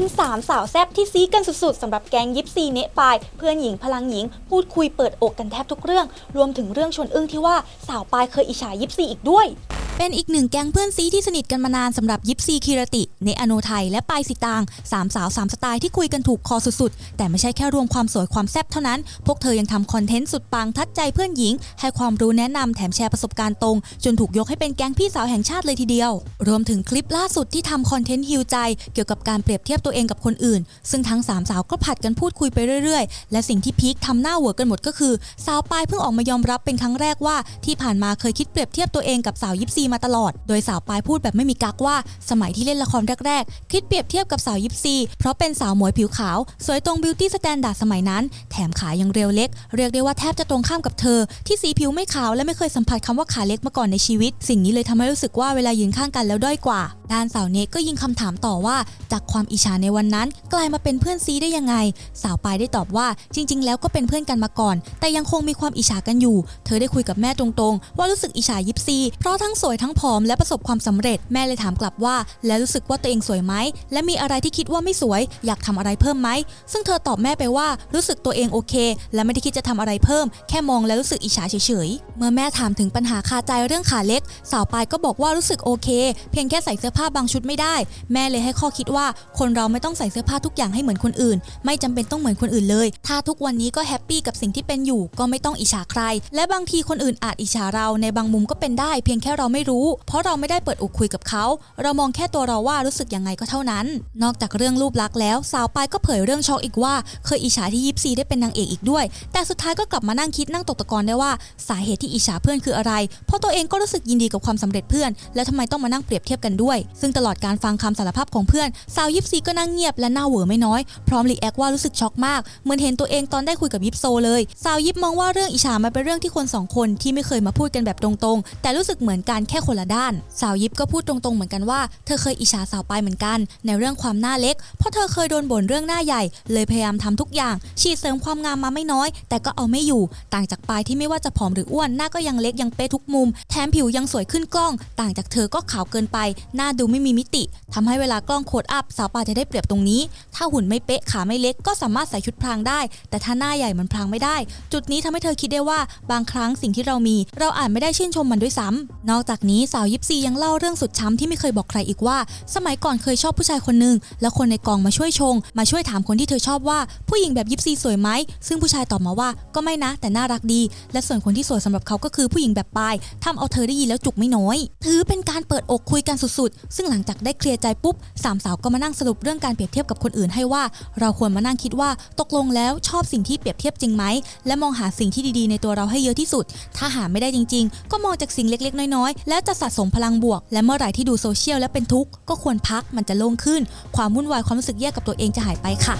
เป็นสามสาวแซบที่ซีกันสุดๆสำหรับแกงยิปซีเนปาย เพื่อนหญิงพลังหญิง พูดคุยเปิดอกกันแทบทุกเรื่อง รวมถึงเรื่องชวนอึ้งที่ว่าสาวปายเคยอิจฉายิปซีอีกด้วย เป็นอีกหนึ่งแก๊งเพื่อนซีที่สนิทกันมานานสำหรับยิปซีคิรติเนอโนไทยและปายสิตางสามสาวสามสไตล์ที่คุยกันถูกคอสุดๆ แต่ไม่ใช่แค่รวมความสวยความแซ่บเท่านั้น พวกเธอยังทำคอนเทนต์สุดปังทัดใจเพื่อนหญิง ให้ความรู้แนะนำแถมแชร์ประสบการณ์ตรง จนถูกยกให้เป็นแก๊งพี่สาวแห่งชาติเลยทีเดียว รวมถึงคลิปล่าสุดที่ทำคอนเทนต์ฮิวใจ เกี่ยวกับการเปรียบเทียบตัวเองกับคนอื่น ซึ่งทั้งสามสาวก็ผัดกันพูดคุยไปเรื่อยๆ และสิ่งที่พีคทำหน้าเหวอกันหมดก็คือสาวปายเพิ่งออกมายอมรับเป็นครั้งแรกว่าที่ผ่านมาเคยคิดเปรียบเทียบตัวเองกับสาวยิปซีมาตลอด โดยสาวปายพูดแบบไม่มีกักว่า สมัยที่เล่นละครแรกๆ คิดเปรียบเทียบกับสาวยิปซี เพราะเป็นสาวหมวยผิวขาว สวยตรงบิวตี้สแตนดาร์ดสมัยนั้น แถมขายังเรียวเล็ก เรียกได้ว่าแทบจะตรงข้ามกับเธอ ที่สีผิวไม่ขาวและไม่เคยสัมผัสคำว่าขาเล็กมาก่อนในชีวิต สิ่งนี้เลยทำให้รู้สึกว่าเวลายืนข้างกันแล้วด้อยกว่า ด้านสาวเนกก็ยิงคำถามต่อว่า จากความอิจฉาในวันนั้น กลายมาเป็นเพื่อนซีได้ยังไง สาวปายได้ตอบว่าจริง ๆ แล้วก็เป็นเพื่อนกันมาก่อน แต่ยังคงมีความอิจฉากันอยู่ เธอได้คุยกับแม่ตรงๆ ว่ารู้สึกอิจฉายิปซี เพราะทั้งสวยทั้งผอมและประสบความสำเร็จแม่เลยถามกลับว่า แล้วรู้สึกว่าตัวเองสวยไหมและมีอะไรที่คิดว่าไม่สวย อยากทำอะไรเพิ่มไหมซึ่งเธอตอบแม่ไปว่ารู้สึกตัวเองโอเค และไม่ได้คิดจะทำอะไรเพิ่ม แค่มองแล้วรู้สึกอิจฉาเฉยๆเมื่อแม่ถามถึงปัญหาคาใจเรื่องขาเล็ก สาวปายก็บอกว่ารู้สึกโอเค เพียงแค่ใส่เสื้อผ้าบางชุดไม่ได้ แม่เลยให้ข้อคิดว่า คนเราไม่ต้องใส่เสื้อผ้าทุกอย่างให้เหมือนคนอื่น ไม่จำเป็นต้องเหมือนคนอื่นเลย ถ้าทุกวันนี้ก็แฮปปี้กับสิ่งที่เป็นอยู่ ก็ไม่ต้องอิจฉาใคร และบางทีคนอื่นอาจอิจฉาเราในบางมุมก็เป็นได้ เพียงแค่เราไม่รู้ เพราะเราไม่ได้เปิดอกคุยกับเขา เรามองแค่ตัวเราว่ารู้สึกยังไงก็เท่านั้น นอกจากเรื่องรูปลักษณ์แล้ว สาวปายก็เผยเรื่องช็อกอีกว่า เคยอิจฉาที่ยิปซีได้เป็นนางเอกอีกด้วย แต่สุดท้ายก็กลับมานั่งคิดนั่งตกตะกอนได้ว่าสาเหตุที่อิจฉาเพื่อนคืออะไร เพราะตัวเองก็รู้สึกยินดีกับความสำเร็จเพื่อน แล้วทำไมต้องมานั่งเปรียบเทียบกันด้วยซึ่งตลอดการฟังคำสารภาพของเพื่อนสาวยิปซีก็นั่งเงียบและหน้าเหวอไม่น้อย พร้อมรีแอคว่ารู้สึกช็อกมากเหมือนเห็นตัวเองตอนได้คุยกับยิปโซเลยสาวยิปมองว่าเรื่องอิจฉามันเป็นเรื่องที่คนสองคนที่ไม่เคยมาพูดกันแบบตรงๆ แต่รู้สึกเหมือนกันแค่คนละด้าน สาวยิปก็พูดตรงๆเหมือนกันว่าเธอเคยอิจฉาสาวปายเหมือนกัน ในเรื่องความหน้าเล็ก เพราะเธอเคยโดนบ่นเรื่องหน้าใหญ่ เลยพยายามทำทุกอย่าง ฉีดเสริมความงามมาไม่น้อย แต่ก็เอาไม่อยู่ ต่างจากปายที่ไม่ว่าจะผอมหรืออ้วนหน้าก็ยังเล็กยังเป๊ะทุกมุม แถมผิวยังสวยขึ้นกล้อง ต่างจากเธอก็ขาวเกินไปหน้าดูไม่มีมิติทำให้เวลากล้องโคดอัพสาวปาจะได้เปรียบตรงนี้ ถ้าหุ่นไม่เป๊ะขาไม่เล็กก็สามารถใส่ชุดพรางได้ แต่ถ้าหน้าใหญ่มันพรางไม่ได้ จุดนี้ทำให้เธอคิดได้ว่าบางครั้งสิ่งที่เรามี เราอาจไม่ได้ชื่นชมมันด้วยซ้ำนอกจากนี้สาวยิปซียังเล่าเรื่องสุดช้ำที่ไม่เคยบอกใครอีกว่า สมัยก่อนเคยชอบผู้ชายคนหนึ่งแล้วคนในกองมาช่วยชง มาช่วยถามคนที่เธอชอบว่าผู้หญิงแบบยิปซีสวยไหมซึ่งผู้ชายตอบมาว่าก็ไม่นะ แต่น่ารักดี และส่วนคนที่สวยสำหรับเขาก็คือผู้หญิงแบบปายทำเอาเธอได้ยินแล้วจุกไม่น้อย ถือเป็นการเปิดอกคุยกันสุดซึ่งหลังจากได้เคลียร์ใจปุ๊บสามสาวก็มานั่งสรุปเรื่องการเปรียบเทียบกับคนอื่นให้ว่า เราควรมานั่งคิดว่าตกลงแล้วชอบสิ่งที่เปรียบเทียบจริงไหม และมองหาสิ่งที่ดีๆในตัวเราให้เยอะที่สุด ถ้าหาไม่ได้จริง ๆ ก็มองจากสิ่งเล็กๆ น้อยๆ แล้วจะสะสมพลังบวก และเมื่อไหร่ที่ดูโซเชียลแล้วเป็นทุกข์ก็ควรพักมันจะโล่งขึ้น ความวุ่นวายความรู้สึกแยกกับตัวเองจะหายไปค่ะ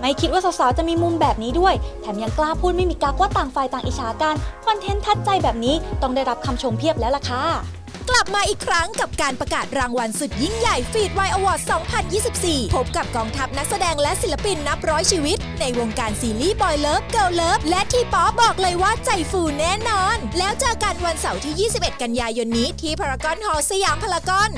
ไม่คิดว่าสาวๆ จะมีมุมแบบนี้ด้วย แถมยังกล้าพูดไม่มีกักว่าต่างฝ่ายต่างอิจฉากัน คอนเทนต์ทัดใจแบบนี้ต้องได้รับคำชมเพียบแล้วล่ะค่ะ กลับมาอีกครั้งกับการประกาศรางวัลสุดยิ่งใหญ่ฟีดไวอวอร์ด2024 พบกับกองทัพนักแสดงและศิลปินนับร้อยชีวิต ในวงการซีรีส์บอยเลิฟเกิลเลิฟและที่ป๊อบอกเลยว่าใจฟูแน่นอน แล้วเจอกันวันเสาร์ที่ 21 กันยายนนี้ที่พารากอนฮอลล์สยามพารากอน